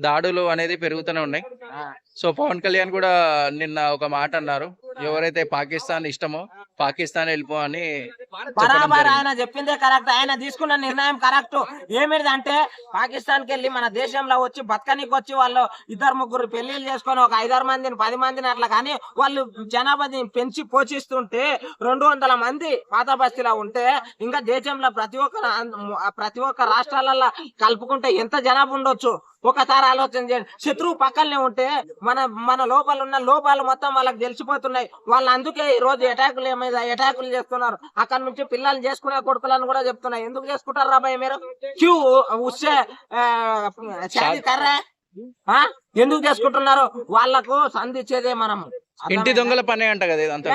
దాడులు అనేది పెరుగుతూనే ఉన్నాయి. సో పవన్ కళ్యాణ్ కూడా నిన్న ఒక మాట అన్నారు. ఎవరైతే పాకిస్తాన్ ఇష్టమో పాకిస్తాన్ వెళ్ళిపో అని బరాబర్. ఆయన చెప్పిందే కరెక్ట్. ఆయన తీసుకున్న నిర్ణయం కరెక్ట్. ఏమిటి అంటే పాకిస్తాన్కి వెళ్ళి మన దేశంలో వచ్చి బతకనికి వచ్చి వాళ్ళు ఇద్దరు ముగ్గురు పెళ్ళిళ్ళు చేసుకొని ఒక ఐదారు మందిని పది మందిని అట్లా కానీ వాళ్ళు జనాభాని పెంచి పోషిస్తుంటే రెండు వందల మంది పాత బస్తీలో ఉంటే ఇంకా దేశంలో ప్రతి ఒక్క ప్రతి ఒక్క రాష్ట్రాలలో కలుపుకుంటే ఎంత జనాభా ఉండొచ్చు? ఒకసారి ఆలోచన చేయండి. శత్రువు పక్కనే ఉంటే మన మన లోపల ఉన్న లోపాలు మొత్తం వాళ్ళకి తెలిసిపోతున్నాయి. వాళ్ళు అందుకే ఈ రోజు అటాకులు మీద అటాకులు చేస్తున్నారు. అక్కడ నుంచి పిల్లల్ని చేసుకునే కొడుకులను కూడా చెప్తున్నారు ఎందుకు చేసుకుంటారు రాబాయ్ మీరు? క్యూ కర్రే. ఆ? ఎందుకు చేసుకుంటున్నారు? వాళ్ళకు సంధించేదే మనం ఇంటి దొంగల పనే అంట కదా ఇదంతా.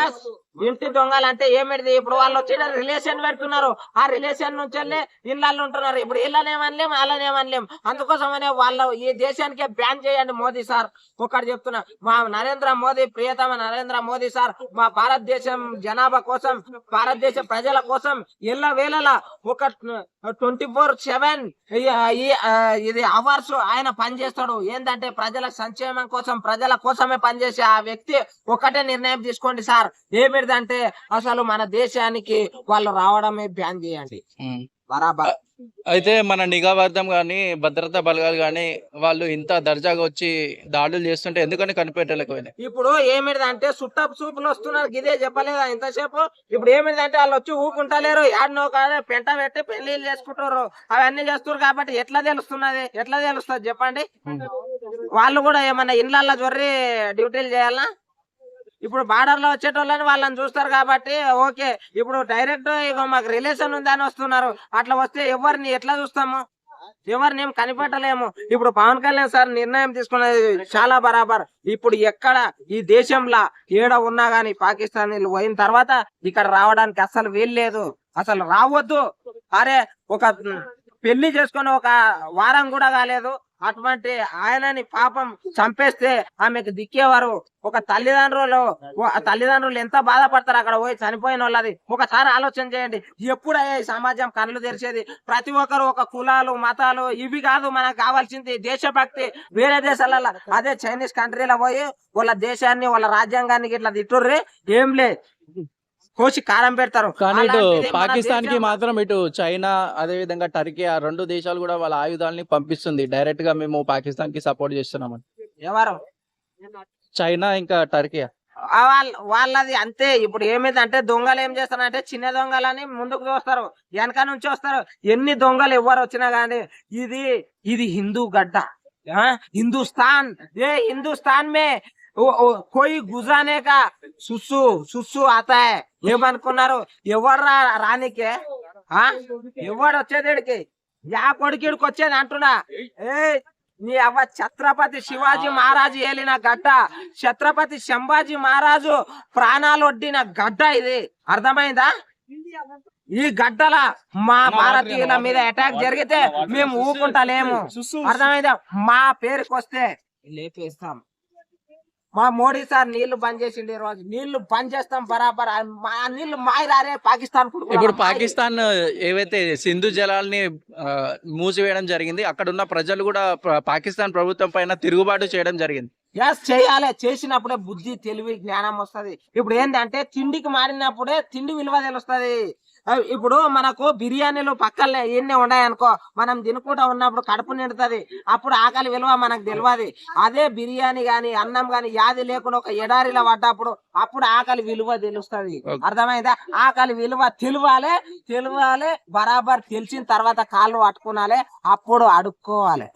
ఇంటి దొంగలు అంటే ఏమిటిది? ఇప్పుడు వాళ్ళు వచ్చి రిలేషన్ పెడుతున్నారు. ఆ రిలేషన్ నుంచి వెళ్ళి ఇళ్ళల్లో ఉంటున్నారు. ఇప్పుడు ఇళ్ళనేమనలేం వాళ్ళనేమనలేం. అందుకోసమనే వాళ్ళ ఈ దేశానికే బ్యాన్ చేయండి మోదీ సార్. ఒకటి చెప్తున్నా మా నరేంద్ర మోదీ ప్రియతమ నరేంద్ర మోదీ సార్ మా భారతదేశం జనాభా కోసం భారతదేశ ప్రజల కోసం ఎల్ల వేళలా ఒక ట్వంటీ ఫోర్ సెవెన్ ఇది అవర్స్ ఆయన పనిచేస్తాడు. ఏంటంటే ప్రజల సంక్షేమం కోసం ప్రజల కోసమే పనిచేసే ఆ వ్యక్తి ఒకటే నిర్ణయం తీసుకోండి సార్. ఏమిటిదంటే అసలు మన దేశానికి వాళ్ళు రావడమే బ్యాన్ చేయండి. బరాబర్. అయితే మన నిఘా వర్గం కానీ భద్రతా బలగాలు కానీ వాళ్ళు ఇంత దర్జాగా వచ్చి దాడులు చేస్తుంటే ఎందుకని కనిపెట్టలేకపోయినాయి? ఇప్పుడు ఏమిటిదంటే సుట్టపు చూపులు వస్తున్నారు. ఇదే చెప్పలేదా ఇంతసేపు? ఇప్పుడు ఏమిటిదంటే వాళ్ళు వచ్చి ఊపుకుంటలేరు. యాడనో కాదు పెంట పెట్టి పెళ్ళిళ్ళు చేసుకుంటారు అవన్నీ చేస్తారు కాబట్టి ఎట్లా తెలుస్తున్నది? ఎట్లా తెలుస్తుంది చెప్పండి? వాళ్ళు కూడా ఏమన్నా ఇండ్లల్లో జొర్రి డ్యూటీలు చేయాలా? ఇప్పుడు బార్డర్లో వచ్చేటోళ్ళని వాళ్ళని చూస్తారు కాబట్టి ఓకే ఇప్పుడు డైరెక్ట్ ఇక మాకు రిలేషన్ ఉందని వస్తున్నారు. అట్లా వస్తే ఎవరిని ఎట్లా చూస్తాము? ఎవరిని ఏం కనిపెట్టలేము. ఇప్పుడు పవన్ కళ్యాణ్ సార్ నిర్ణయం తీసుకున్నది చాలా బరాబర్. ఇప్పుడు ఎక్కడ ఈ దేశంలో ఏడ ఉన్నా గానీ పాకిస్తాన్ పోయిన తర్వాత ఇక్కడ రావడానికి అసలు వీల్లేదు. అసలు రావద్దు. అరే ఒక పెళ్ళి చేసుకుని ఒక వారం కూడా కాలేదు. అటువంటి ఆయనని పాపం చంపేస్తే ఆమెకు దిక్కేవారు. ఒక తల్లిదండ్రులు తల్లిదండ్రులు ఎంత బాధపడతారు అక్కడ పోయి చనిపోయిన వాళ్ళది? ఒకసారి ఆలోచన చేయండి. ఎప్పుడయ్యా ఈ సమాజం కళ్ళు తెరిచేది? ప్రతి ఒక్కరు ఒక కులాలు మతాలు ఇవి కాదు మనకు కావాల్సింది దేశభక్తి. వేరే దేశాలలో అదే చైనీస్ కంట్రీలో పోయి వాళ్ళ దేశాన్ని వాళ్ళ రాజ్యాంగాన్ని ఇట్లా తిట్టుర్రి. ఏం లేదు కోసి కారం పెడతారు. కానీ ఇటు పాకిస్తాన్కి మాత్రం ఇటు చైనా అదే విధంగా టర్కీ ఆ రెండు దేశాలు కూడా వాళ్ళ ఆయుధాలని పంపిస్తుంది. డైరెక్ట్గా మేము పాకిస్తాన్కి సపోర్ట్ చేస్తున్నామని ఎవరు? చైనా ఇంకా టర్కీ వాళ్ళది అంతే. ఇప్పుడు ఏమైందంటే దొంగలు ఏం చేస్తారంటే చిన్న దొంగలని ముందుకు చూస్తారు. వెనక నుంచి వస్తారు. ఎన్ని దొంగలు ఎవరు వచ్చినా గానీ ఇది ఇది హిందూ గడ్డ? హిందుస్థాన్. ఏ హిందుస్థాన్ మే? కోయి గుజానే కా సుస్సు సుస్సు ఆతాయ్. ఏమనుకున్నారు? ఎవరు రా రానికే? ఆ? ఎవడు వచ్చేదేడికి? యా కొడుకుడికి వచ్చేది అంటున్నా. ఏ నీ అవ్వ ఛత్రపతి శివాజీ మహారాజు ఏలిన గడ్డ. ఛత్రపతి శంభాజీ మహారాజు ప్రాణాలు ఒడ్డిన గడ్డ ఇది. అర్థమైందా? ఈ గడ్డల మా భారతీయుల మీద అటాక్ జరిగితే మేము ఊకుంటలేము. అర్థమైందా? మా పేరుకి వస్తే లేపేస్తాం. మా మోడీ సార్ నీళ్ళు బంద్ చేసిండు ఈ రోజు. నీళ్ళు బంద్ చేస్తాం బరాబర్. మా నీళ్ళు మాయరారే పాకిస్తాన్ ఇప్పుడు. పాకిస్తాన్ ఏవైతే సింధు జలాల్ని మూసివేయడం జరిగింది అక్కడ ఉన్న ప్రజలు కూడా పాకిస్తాన్ ప్రభుత్వం పైన తిరుగుబాటు చేయడం జరిగింది. ఎస్ చేయాలి. చేసినప్పుడే బుద్ధి తెలివి జ్ఞానం వస్తది. ఇప్పుడు ఏంటంటే తిండికి మారినప్పుడే తిండి విలువ తెలుస్తది. ఇప్పుడు మనకు బిర్యానీలు పక్కనే ఎన్ని ఉన్నాయనుకో మనం తినుకుంటా ఉన్నప్పుడు కడుపు నిండుతుంది. అప్పుడు ఆకలి విలువ మనకు తెలియదు అదే బిర్యానీ గాని అన్నం గాని యాది లేకుండా ఒక ఎడారిలో పడ్డప్పుడు అప్పుడు ఆకలి విలువ తెలుస్తది. అర్థమైందా? ఆకలి విలువ తెలియాలి తెలియాలి బరాబర్ తెలిసిన తర్వాత కాళ్ళు పట్టుకోవాలి అప్పుడు అడుక్కోవాలి.